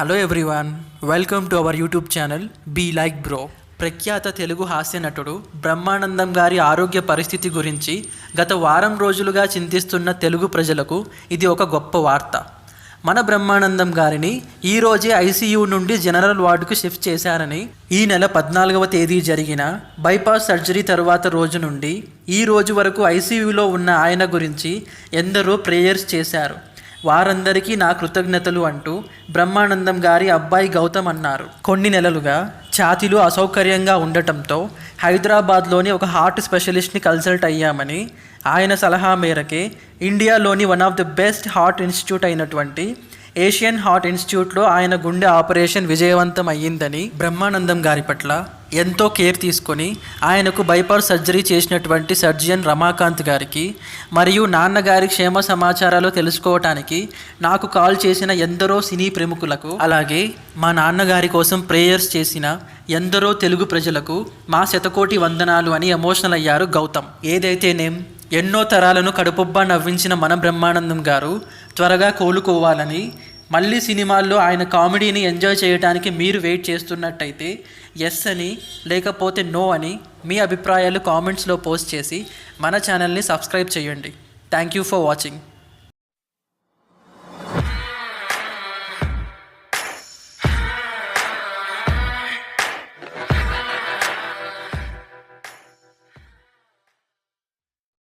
Hello everyone welcome to our YouTube channel be like bro ప్రఖ్యాత తెలుగు హాస్య నటుడు బ్రహ్మానందం గారి ఆరోగ్య పరిస్థితి గురించి గత వారం రోజులుగా చింతిస్తున్న తెలుగు ప్రజలకు ఇది ఒక గొప్ప వార్త. మన బ్రహ్మానందం గారిని ఈ రోజే ఐసీయూ నుండి జనరల్ వార్డుకు షిఫ్ట్ చేశారని ఈ నెల పద్నాలుగవ తేదీ జరిగిన బైపాస్ సర్జరీ తరువాత రోజు నుండి ఈ రోజు వరకు ఐసీయూలో ఉన్న ఆయన గురించి ఎందరో ప్రేయర్స్ చేశారు. వారందరికీ నా కృతజ్ఞతలు అంటూ బ్రహ్మానందం గారి అబ్బాయి గౌతమ్ అన్నారు. కొన్ని నెలలుగా ఛాతీలు అసౌకర్యంగా ఉండటంతో హైదరాబాద్లోని ఒక హార్ట్ స్పెషలిస్ట్ని కన్సల్ట్ అయ్యామని ఆయన సలహా మేరకే ఇండియాలోని one of the best heart institute అయినటువంటి ఏషియన్ హార్ట్ ఇన్స్టిట్యూట్లో ఆయన గుండె ఆపరేషన్ విజయవంతం అయ్యిందని బ్రహ్మానందం గారి పట్ల ఎంతో కేర్ తీసుకొని ఆయనకు బైపాస్ సర్జరీ చేసినటువంటి సర్జన్ రమాకాంత్ గారికి మరియు నాన్నగారి క్షేమ సమాచారాలు తెలుసుకోవటానికి నాకు కాల్ చేసిన ఎందరో సినీ ప్రముఖులకు అలాగే మా నాన్నగారి కోసం ప్రేయర్స్ చేసిన ఎందరో తెలుగు ప్రజలకు మా శతకోటి వందనాలు అని ఎమోషనల్ అయ్యారు గౌతమ్. ఏదైతేనేం ఎన్నో తరాలను కడుపుబ్బా నవ్వించిన మన బ్రహ్మానందం గారు త్వరగా కోలుకోవాలని మళ్ళీ సినిమాల్లో ఆయన కామెడీని ఎంజాయ్ చేయడానికి మీరు వెయిట్ చేస్తున్నట్టయితే ఎస్ అని లేకపోతే నో అని మీ అభిప్రాయాలు కామెంట్స్లో పోస్ట్ చేసి మన ఛానల్ని సబ్స్క్రైబ్ చేయండి. Thank you for watching